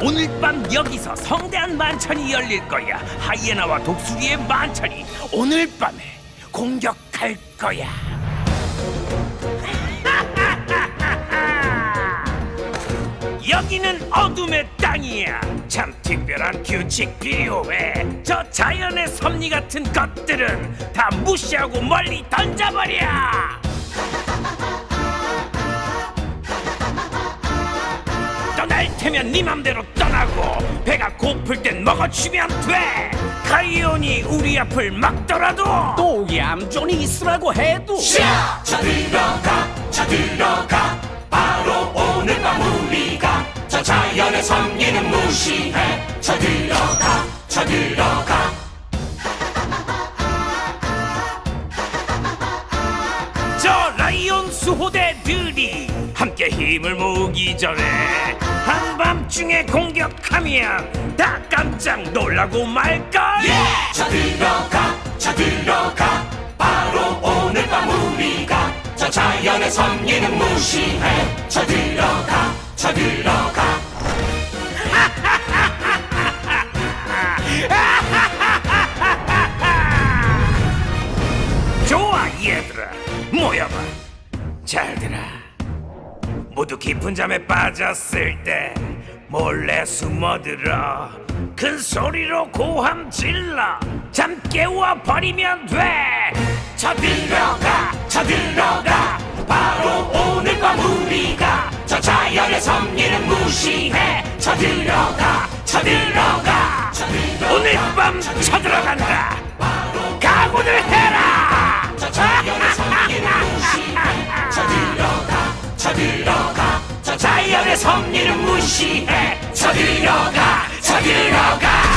오늘 밤 여기서 성대한 만찬이 열릴 거야. 하이에나와 독수리의 만찬이 오늘 밤에 공격할 거야. 여기는 어둠의 땅이야. 참 특별한 규칙 필요해. 저 자연의 섭리 같은 것들은 다 무시하고 멀리 던져버려. 테면 네 맘대로 떠나고 배가 고플 땐 먹어주면 돼. 가이온이 우리 앞을 막더라도 또 얌전히 있으라고 해도 자 들어가 자 들어가. 바로 오늘 밤 우리가 저 자연의 섭리는 무시해. 저 들어가 저 들어가. 저 라이온 수호대들이 함께 힘을 모으기 전에 한밤중에 공격하면 다 깜짝 놀라고 말걸. 저 들어가. 저 들어가. 바로 오늘 밤 우리가 저 자연의 섭리는 무시해. 저 들어가. 저 들어가. 좋아 얘들아. 모여봐. 잘 들어 모두 깊은 잠에 빠졌을 때 몰래 숨어들어 큰 소리로 고함 질러 잠 깨워 버리면 돼 저 들어가 저 들어가. 바로 오늘 밤 우리가 저 자연의 섭리는 무시해. 저 들어가 저 들어가. 저 들어가 오늘 밤 쳐들어간다. 각오를 해라. 저 자연의 섭리는 무시해. 저 들어가 저 들어가 저 자연의 섭리는 무시해. 저 들어가 저 들어가